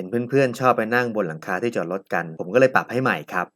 ห็นเพื่อนๆชอบไปนั่งบนหลังคาที่จอดรถกัน ผมก็เลยปรับให้ใหม่ครับ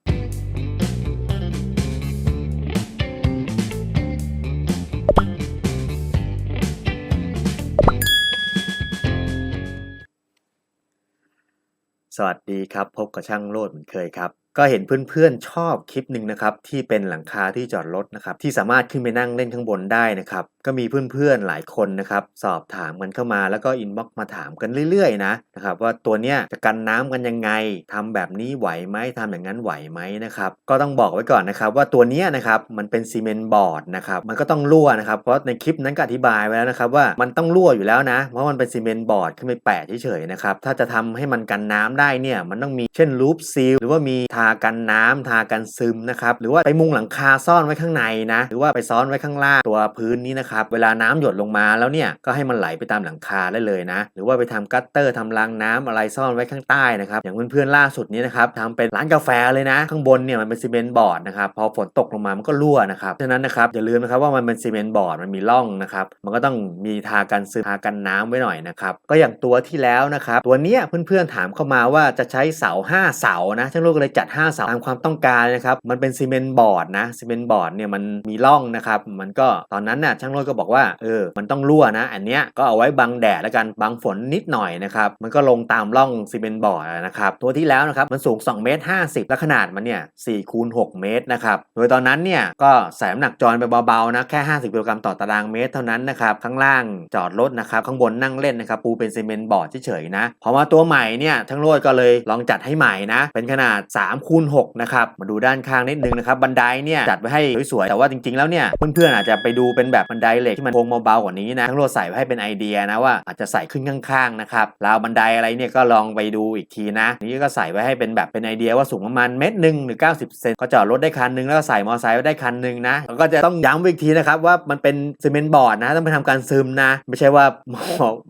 สวัสดีครับ พบกับช่างโลดเหมือนเคยครับ ก็เห็นเพื่อนๆชอบคลิปหนึ่งนะครับที่เป็นหลังคาที่จอดรถนะครับที่สามารถขึ้นไปนั่งเล่นข้างบนได้นะครับก็มีเพื่อนๆหลายคนนะครับสอบถามกันเข้ามาแล้วก็อินบ็อกมาถามกันเรื่อยๆนะนะครับว่าตัวเนี้ยจะกันน้ำกันยังไงทำแบบนี้ไหวไหมทำอย่างนั้นไหวไหมนะครับก็ต้องบอกไว้ก่อนนะครับว่าตัวเนี้ยนะครับมันเป็นซีเมนต์บอร์ดนะครับมันก็ต้องรั่วนะครับเพราะในคลิปนั้นก็อธิบายไว้แล้วนะครับว่ามันต้องรั่วอยู่แล้วนะเพราะมันเป็นซีเมนต์บอร์ดขึ้นไปแปะเฉยๆนะครับถ้าจะทำให้มันกันน้ำได้เนี่ยมันต้องมีเช่นลูปซีลหรือว่ามีทาากันน้ำทากันซึมนะครับหรือว่าไปมุงหลังคาซ่อนไว้ข้างในนะ หรือว่าไปซ้อนไว้ข้างล่างตัวพื้นนี้นะครับเวลาน้ำหยดลงมาแล้วเนี่ยก็ให้มันไหลไปตามหลังคาได้เลยนะ หรือว่าไปทำกัตเตอร์ทำรางน้ำอะไรซ่อนไว้ข้างใต้นะครับอย่างเพื่อนๆล่าสุดนี้นะครับทำเป็นร้านกาแฟเลยนะ ข้างบนเนี่ยมันเป็นซีเมนต์บอร์ดนะครับพอฝนตกลงมามันก็รั่วนะครับฉะนั้นนะครับอย่าลืมนะครับว่ามันเป็นซีเมนต์บอร์ดมันมีร่องนะครับมันก็ต้องมีทากันซึมทากันน้ำไว้หน่อยนะครับก็อย่างตัวที่แล้วนะครับตัวเนี้ยเพื่อนๆถามเข้ามาว่าจะใช้เสา5เสานะช่างลกก็เลยจัด5เสาตามความต้องการนะครับ มันเป็นซีเมนต์บอร์ดนะซีเมนต์บอร์ดเนี่ยมันมีร่องนะครับ มันก็ตอนนั้นน่ะช่างโลกก็บอกว่าเออมันต้องรั่วนะ อันเนี้ยก็เอาไว้บังแดดแล้วกันบังฝนนิดหน่อยนะครับ มันก็ลงตามร่องซีเมนต์บอร์ดนะครับ ตัวที่แล้วนะครับมันสูง2เมตร50 และขนาดมันเนี่ย4คูณ6เมตรนะครับ โดยตอนนั้นเนี่ยก็ใส่น้ำหนักจรไปเบาๆนะแค่ 50กิโลกรัมต่อตารางเมตรเท่านั้นนะครับข้างล่างจอดรถนะครับข้างบนนั่งเล่นนะครับปูเป็นซีเมนต์บอร์ดเฉยๆนะพอมาตัวใหม่เนี่ยทั้งโลดก็เลยลองจัดให้ใหม่นะเป็นขนาด3คูณ6นะครับมาดูด้านข้างนิดนึงนะครับบันไดเนี่ยจัดไว้ให้สวยๆแต่ว่าจริงๆแล้วเนี่ยเพื่อนๆอาจจะไปดูเป็นแบบบันไดเหล็กที่มันโค้งเบาๆกว่านี้นะทั้งโลใส่ไว้ให้เป็นไอเดียนะว่าอาจจะใส่ขึ้นข้างๆนะครับราวบันไดอะไรเนี่ยก็ลองไปดูอีกทีนะ นี่ก็ใส่ไว้ให้เป็นแบบเป็นไอเดียว่าสูงประมาณเมตรหนึ่งหรือ 90 เซนก็จอดรถได้คันหนึงแล้วก็ใส่มอเตอร์ไซค์ไว้ได้คันหนึงนะแล้วก็จะต้องย้ำอีกทีนะครับว่ามันเป็นซีเมนต์บอร์ดนะต้องไปทำการซึมนะ ไม่ใช่ว่า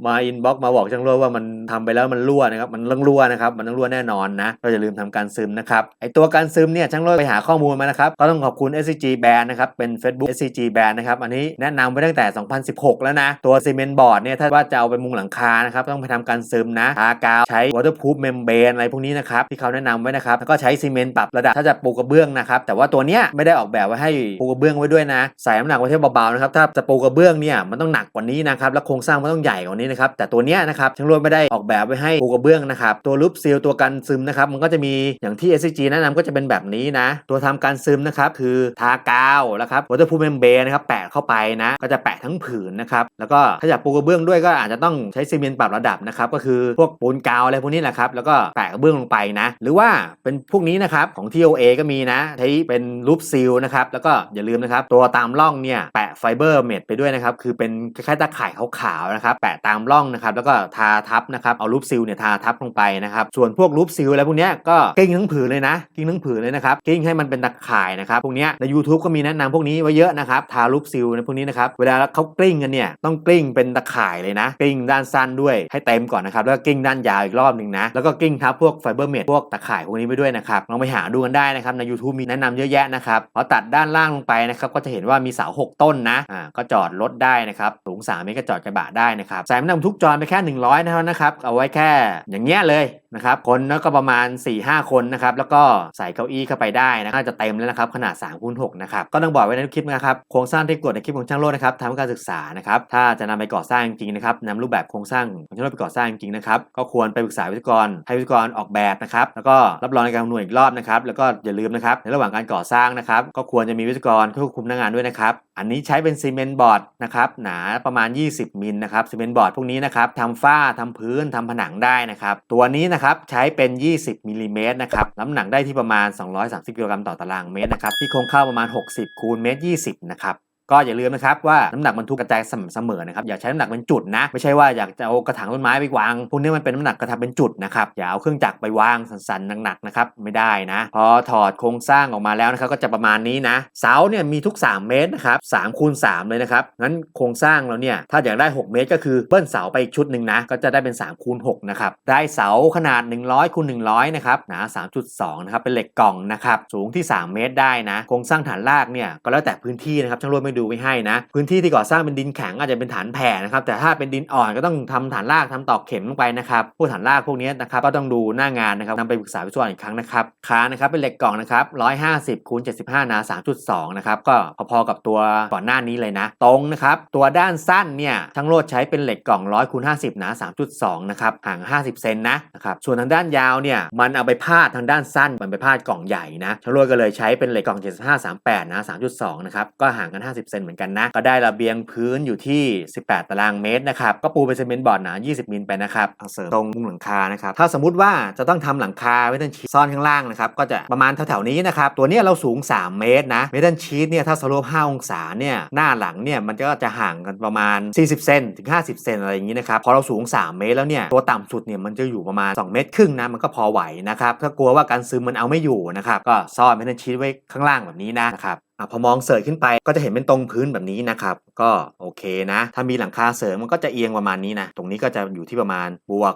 มาอินบ็อกมาบอกช่างรั่วว่ามันทำไปแล้วมันรั่วนะครับมันเรื่องรั่วนะครับมันต้องรั่วแน่นอนนะเราอย่าลืมทำการซึมนะครับไอตัวการซึมเนี่ยช่างรั่วไปหาข้อมูลมานะครับก็ต้องขอบคุณ SCG Band นะครับเป็น Facebook SCG Band นะครับอันนี้แนะนำไว้ตั้งแต่ 2016 แล้วนะ ตัวซีเมนต์บอร์ดเนี่ยถ้าว่าจะเอาไปมุงหลังคานะครับต้องไปทำการซึมนะทากาวใช้ waterproof membrane อะไรพวกนี้นะครับที่เขาแนะนำไว้นะครับแล้วก็ใช้ซีเมนต์ปรับระดับถ้าจะปูกระเบื้องนะครับแต่ว่าตัวเนี้ยไม่ได้ออกแบบไว้ให้ปูกระเบื้องไว้ด้วยนะใส่น้ำหนักไว้ที่เบาๆนะครับถ้าจะปูกระเบื้องเนี่ยมันต้องหนักกว่านี้นะครับแล้วโครงสร้างมันต้องใหญ่กว่านี้นะครับแต่ตัวเนี้ยนะครับช่างรวดไม่ได้ออกแบบไว้ให้ปูกระเบื้องนะครับตัวรูปซีลตัวกันซึมนะครับมันก็จะมีอย่างที่ SCG จีแนะนำก็จะเป็นแบบนี้นะ ตัวทำการซึมนะครับคือทากาวแล้วครับ waterproof membrane นะครับแปะเข้าไปนะ ก็จะแปะทั้งผืนนะครับแล้วก็ถ้าอยากปูกระเบื้องด้วยก็อาจจะต้องใช้ซีเมนต์ปรับระดับนะครับก็คือพวกปูนกาวอะไรพวกนี้แหละครับแล้วก็แปะกระเบื้องลงไปนะ หรือว่าเป็นพวกนี้นะครับของ TOA ก็มีนะใช้เป็นรูปซีลนะครับแล้วก็อย่าลืมนะครับตัวตามร่องเนี่ยแปะไฟเบอร์เมดไปด้วยนะครับคือเป็นคล้ายๆตาข่ายขาวๆนะครับแปะตามร่องนะครับแล้วก็ทาทับนะครับเอารูปซีลเนี่ยทาทับลงไปนะครับส่วนพวกรูปซีลอะไรพวกนี้ก็กิ้งทั้งผืนเลยนะ กิ้งทั้งผืนเลยนะครับ กิ้งให้มันเป็นตาข่ายนะครับ พวกนี้ใน YouTube ก็มีแนะนำพวกนี้ไว้เยอะนะครับ ทารูปซีลในพวกนี้นะครับ เวลาเขากลิ้งกันเนี่ย ต้องกลิ้งเป็นตะข่ายเลยนะ กลิ้งด้านสั้นด้วยให้เต็มก่อนนะครับ แล้วก็กลิ้งด้านยาวอีกรอบหนึ่งนะ แล้วก็กลิ้งทับพวกไฟเบอร์เมดพวกตะข่ายพวกนี้ไปด้วยนะครับ ลองไปหาดูกันได้นะครับ ใน YouTube มีแนะนำเยอะแยะนะครับ พอตัดด้านล่างลงไปนะครับ ก็จะเห็นว่ามีเสา 6 ต้นนะ อ่า ก็จอดรถได้นะครับ สูง3เมตรก็จอดกระบะได้นะครับใส่น้ำหนักทุกจอไปแค่ 100นะครับนะครับ เอาไว้แค่อย่างเงี้ยเลยนะครับ คนแล้วก็ประมาณ 4-5 คนนะครับแล้วก็ใส่เก้าอี้เข้าไปได้นะน่าจะเต็มแล้วนะครับขนาด3คูณ6นะครับก็ต้องบอกไว้ในคลิปนะครับโครงสร้างที่กดในคลิปของช่างโลดนะครับทำการศึกษานะครับถ้าจะนำไปก่อสร้างจริงนะครับนำรูปแบบโครงสร้างของช่างโลดไปก่อสร้างจริงนะครับก็ควรไปปรึกษาวิศวกรให้วิศวกรออกแบบนะครับแล้วก็รับรองในการคำนวณอีกรอบนะครับแล้วก็อย่าลืมนะครับในระหว่างการก่อสร้างนะครับก็ควรจะมีวิศวกรควบคุมหน้างานด้วยนะครับ อันนี้ใช้เป็นซีเมนต์บอร์ดนะครับหนาประมาณ 20 มิลนะครับซีเมนต์บอร์ดพวกนี้นะครับทำฝ้าทำพื้นทำผนังได้นะครับตัวนี้นะครับใช้เป็น 20มิลลิเมตรนะครับน้ำหนักได้ที่ประมาณ 230กิโลกรัมต่อตารางเมตรนะครับที่คงเข้าประมาณ 60คูณเมตร20นะครับ ก็อย่าลืมนะครับว่าน้ำหนักบรรทุกกระจายสม่ำเสมอนะครับอย่าใช้น้ำหนักเป็นจุดนะ ไม่ใช่ว่าอยากจะเอากระถางต้นไม้ไปวาง พวกนี้มันเป็นน้ำหนักกระทำเป็นจุดนะครับอย่าเอาเครื่องจักรไปวางสันๆหนักๆนะครับไม่ได้นะ พอถอดโครงสร้างออกมาแล้วนะครับก็จะประมาณนี้นะ เสาเนี่ยมีทุก 3 เมตรนะครับ3คูณ3เลยนะครับงั้นโครงสร้างเราเนี่ยถ้าอยากได้ 6 เมตร ก็คือเบิ้ลเสาไปอีกชุดหนึ่งนะก็จะได้เป็น3คูณ6นะครับได้เสาขนาด 100คูณ100นะครับหนา3.2นะครับเป็นเหล็กกล่องนะครับสูงที่ 3 เมตรได้นะ โครงสร้างฐานรากเนี่ยก็แล้วแต่พื้นที่นะครับช่างรวยไม่ดูไว้ให้นะ พื้นที่ที่ก่อสร้างเป็นดินแข็งอาจจะเป็นฐานแผ่นะครับ แต่ถ้าเป็นดินอ่อนก็ต้องทำฐานรากทำตอกเข็มลงไปนะครับ พวกฐานรากพวกนี้นะครับก็ต้องดูหน้างานนะครับนำไปปรึกษาวิศวกรอีกครั้งนะครับคานนะครับเป็นเหล็กกล่องนะครับ150คูณ75หนา3.2นะครับก็พอๆกับตัวก่อนหน้านี้เลยนะ ตรงนะครับตัวด้านสั้นเนี่ยช่างโรดใช้เป็นเหล็กกล่อง100คูณ50นา3.2นะครับห่าง 50 เซนนะนะครับส่วนทางด้านยาวเนี่ยมันเอาไปพาดทางด้านสั้นมันไปพาดกล่องใหญ่นะช่างโรดก็เลยใช้เป็นเหล็กกล่อง75 38นะ3.2นะครับก็ห่างกัน 50เซนเหมือนกันนะ ก็ได้ระเบียงพื้นอยู่ที่ 18 ตารางเมตรนะครับ ก็ปูเป็นซีเมนต์บอร์ดหนา 20 มิลไปนะครับเสริมตรงมุมหลังคานะครับ ถ้าสมมติว่าจะต้องทำหลังคาเมทัลชีทซ่อนข้างล่างนะครับ ก็จะประมาณแถวๆนี้นะครับ ตัวนี้เราสูง 3 เมตรนะ เมทัลชีทเนี่ยถ้าสโลป5องศาเนี่ยหน้าหลังเนี่ยมันก็จะห่างกันประมาณ 40 เซนถึง 50 เซนอะไรอย่างนี้นะครับ พอเราสูง 3 เมตรแล้วเนี่ยตัวต่ำสุดเนี่ยมันจะอยู่ประมาณ 2 เมตรครึ่งนะมันก็พอไหวนะครับ ถ้ากลัวว่าการซึมมันเอาไม่อยู่นะครับก็ซ่อนเมทัลชีทไว้ข้างล่างแบบนี้นะครับ อพอมองเสยขึ้นไปก็จะเห็นเป็นตรงพื้นแบบนี้นะครับ ก็โอเคนะ ถ้ามีหลังคาเสริมมันก็จะเอียงประมาณนี้นะ ตรงนี้ก็จะอยู่ที่ประมาณบวก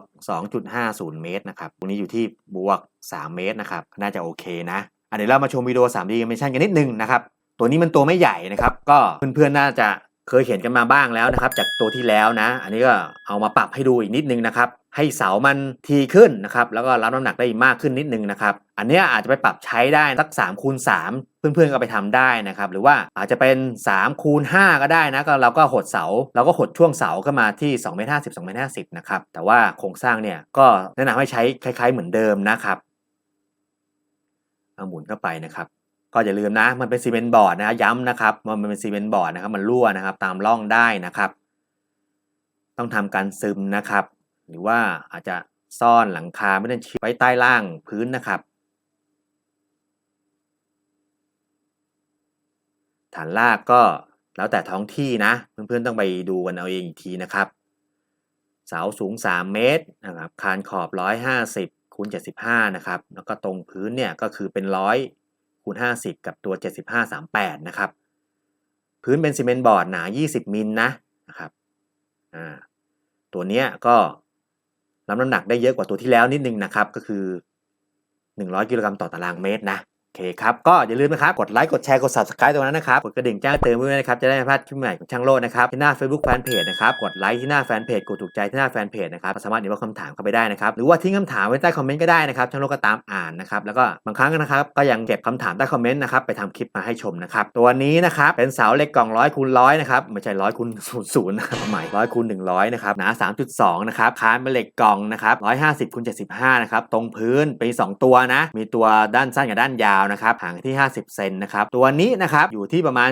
2.50 เมตรนะครับ ตรงนี้อยู่ที่บวก 3 เมตรนะครับ น่าจะโอเคนะอันเดี๋ยวเรามาชมวิดีโอ 3D animation กันนิดนึงนะครับ ตัวนี้มันตัวไม่ใหญ่นะครับ ก็เพื่อนๆน่าจะเคยเห็นกันมาบ้างแล้วนะครับ จากตัวที่แล้วนะ อันนี้ก็เอามาปรับให้ดูอีกนิดนึงนะครับ ให้เสามันทีขึ้นนะครับแล้วก็รับน้ำหนักได้มากขึ้นนิดนึงนะครับอันนี้อาจจะไปปรับใช้ได้สัก3คูณ3เพื่อนๆก็ไปทำได้นะครับหรือว่าอาจจะเป็น3คูณ5ก็ได้นะก็เราก็หดเสาเราก็หดช่วงเสาขึ้นมาที่2เมตร50 2เมตร50นะครับแต่ว่าโครงสร้างเนี่ยก็แนะนำให้ใช้คล้ายๆเหมือนเดิมนะครับเอาหมุนเข้าไปนะครับก็อย่าลืมนะ มันเป็นซีเมนต์บอร์ดนะย้ำนะครับมันเป็นซีเมนต์บอร์ดนะครับมันรั่วนะครับตามร่องได้นะครับ ต้องทำการซึมนะครับ หรือว่าอาจจะซ่อนหลังคาไม่ได้ชิดไว้ใต้ล่างพื้นนะครับ ฐานรากก็แล้วแต่ท้องที่นะ เพื่อนๆต้องไปดูกันเอาเองอีกทีนะครับ เสาสูง 3 เมตรนะครับคานขอบ 150คูณ75 นะครับ แล้วก็ตรงพื้นเนี่ยก็คือเป็น 100คูณ50 กับตัว 75 38 นะครับ พื้นเป็นซีเมนต์บอร์ดหนา 20 มิลนะนะครับตัวเนี้ยก็ รับน้ำหนักได้เยอะกว่าตัวที่แล้วนิดนึงนะครับ ก็คือ 100 กิโลกรัมต่อตารางเมตรนะ เคครับ ก็อย่าลืมนะครับ กดไลค์ กดแชร์ กด subscribe ตรงนั้นนะครับ กดกระดิ่งแจ้งเตือนไว้ด้วยนะครับ จะได้ไม่พลาดคลิปใหม่ของช่างโลดนะครับ ที่หน้า Facebook Fanpage นะครับ กดไลค์ที่หน้าแฟนเพจ กดถูกใจที่หน้าแฟนเพจนะครับ สามารถเดี๋ยวคำถามเข้าไปได้นะครับ หรือว่าทิ้งคำถามไว้ใต้คอมเมนต์ก็ได้นะครับ ช่างโลดก็ตามอ่านนะครับ แล้วก็บางครั้งนะครับ ก็ยังเก็บคำถามใต้คอมเมนต์นะครับ ไปทำคลิปมาให้ชมนะครับ ตัวนี้นะครับ เป็นเสาเหล็กกล่องร้อยคูณร้อยนะครับ ไม่ใช่ร้อยคูณศูนย์ศูนย์นะครับใหม่ร้อยคูณหนึ่งร้อยนะครับ หนา3.2นะครับ คานเป็นเหล็กกล่องนะครับ150คูณ75นะครับ ตรงพื้นเป็นสองตัวนะ มีตัวด้านสั้นกับด้านยาวนะครับห่างที่ 50 เซนนะครับ ตัวนี้นะครับอยู่ที่ประมาณ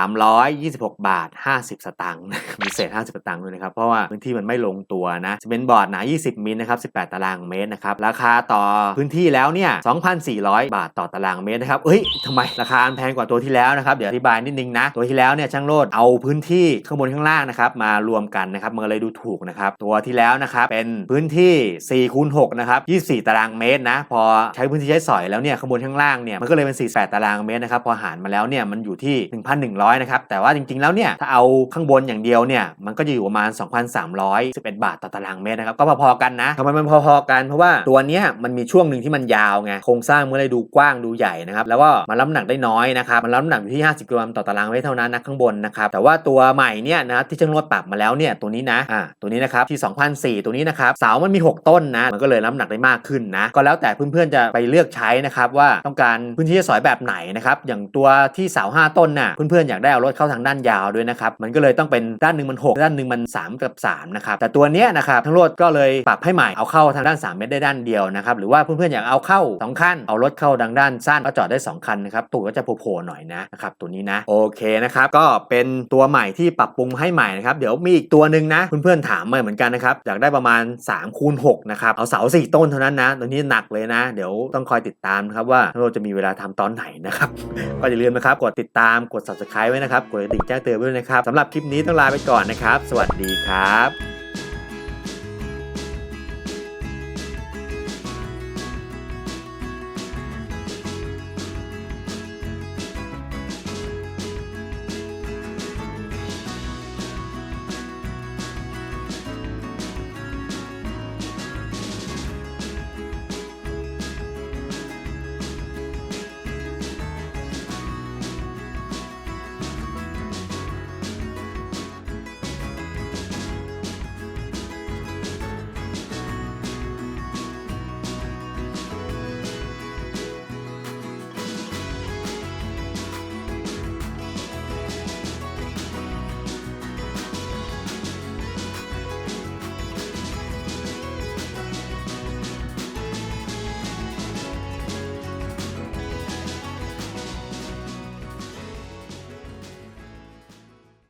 43,326 บาท 50 สตางค์มีเศษ 50 สตางค์ด้วยนะครับ เพราะว่าพื้นที่มันไม่ลงตัวนะซีเมนบอร์ดหนา 20 มิลนะครับ 18 ตารางเมตรนะครับ ราคาต่อพื้นที่แล้วเนี่ย 2,400 บาทต่อตารางเมตรนะครับเอ้ยทำไมราคาแพงกว่าตัวที่แล้วนะครับ เดี๋ยวอธิบายนิดนึงนะ ตัวที่แล้วเนี่ยช่างโลดเอาพื้นที่ข้างบนข้างล่างนะครับมารวมกันนะครับมันเลยดูถูกนะครับตัวที่แล้วนะครับเป็นพื้นที่4คูณ6นะครับ24 ตารางเมตรนะพอใช้พื้นที่ใช้สอยแล้วเนี่ยข้างบนข้างล่างเนี่ยมันก็เลยเป็น 48 ตารางเมตรนะครับพอหารมาแล้วเนี่ยมันอยู่ที่ 1,100 นะครับ แต่ว่าจริงๆแล้วเนี่ยถ้าเอาข้างบนอย่างเดียวเนี่ยมันก็จะอยู่ประมาณ 2,311 บาทต่อตารางเมตรนะครับก็พอๆกันนะทำไมมันพอๆกันเพราะว่าตัวเนี้ยมันมีช่วงหนึ่งที่มันยาวไงโครงสร้างมันเลยดูกว้างดูใหญ่นะครับแล้วก็มันรับน้ำหนักได้น้อยนะครับมันรับน้ำหนักอยู่ที่ 50กิโลกรัมต่อตารางเมตรเท่านั้นนะข้างบนนะครับแต่ว่าตัวใหม่เนี่ยนะที่ช่างนวดปรับมาแล้วเนี่ยตัวนี้นะอ่าตัวนี้นะครับที่2,004 ตัวนี้นะครับเสามันมี 6 ต้นนะมันก็เลยรับน้ำหนักได้มากขึ้นนะก็แล้วแต่เพื่อนๆจะไปเลือกใช้นะครับว่าต้องการพื้นที่ใช้สอยแบบไหนนะครับอย่างตัวที่เสา5ต้นน่ะเพื่อนๆอยากได้เอารถเข้าทางด้านยาวด้วยนะครับมันก็เลยต้องเป็นด้านหนึ่งมัน 6 ด้านหนึ่งมัน 3 กับ3นะครับแต่ตัวเนี้ยนะครับทั้งรถก็เลยปรับให้ใหม่เอาเข้าทางด้าน 3 เมตรได้ด้านเดียวนะครับหรือว่าเพื่อนๆอยากเอาเข้าสองคันเอารถเข้าทางด้านสั้นก็จอดได้สองคันนะครับตูดก็จะโผล่ๆหน่อยนะนะครับตัวนี้นะโอเคนะครับก็เป็นตัวใหม่ที่ปรับปรุงให้ใหม่นะครับเดี๋ยวมีอีกตัวหนึ่งนะเพื่อนๆถามมาเหมือนกันนะครับอยากได้ประมาณ3คูณ6นะครับเอาเสา4ต้นเท่านั้นนะตัวนี้หนักเลยนะ เดี๋ยวต้องคอยติดตามนะครับว่าเราจะมีเวลาทำตอนไหนนะครับ ก็อย่าลืมนะครับ กดติดตามกด subscribe ไว้นะครับ กดกระดิ่งแจ้งเตือนไว้ด้วยนะครับสำหรับคลิปนี้ต้องลาไปก่อนนะครับ สวัสดีครับ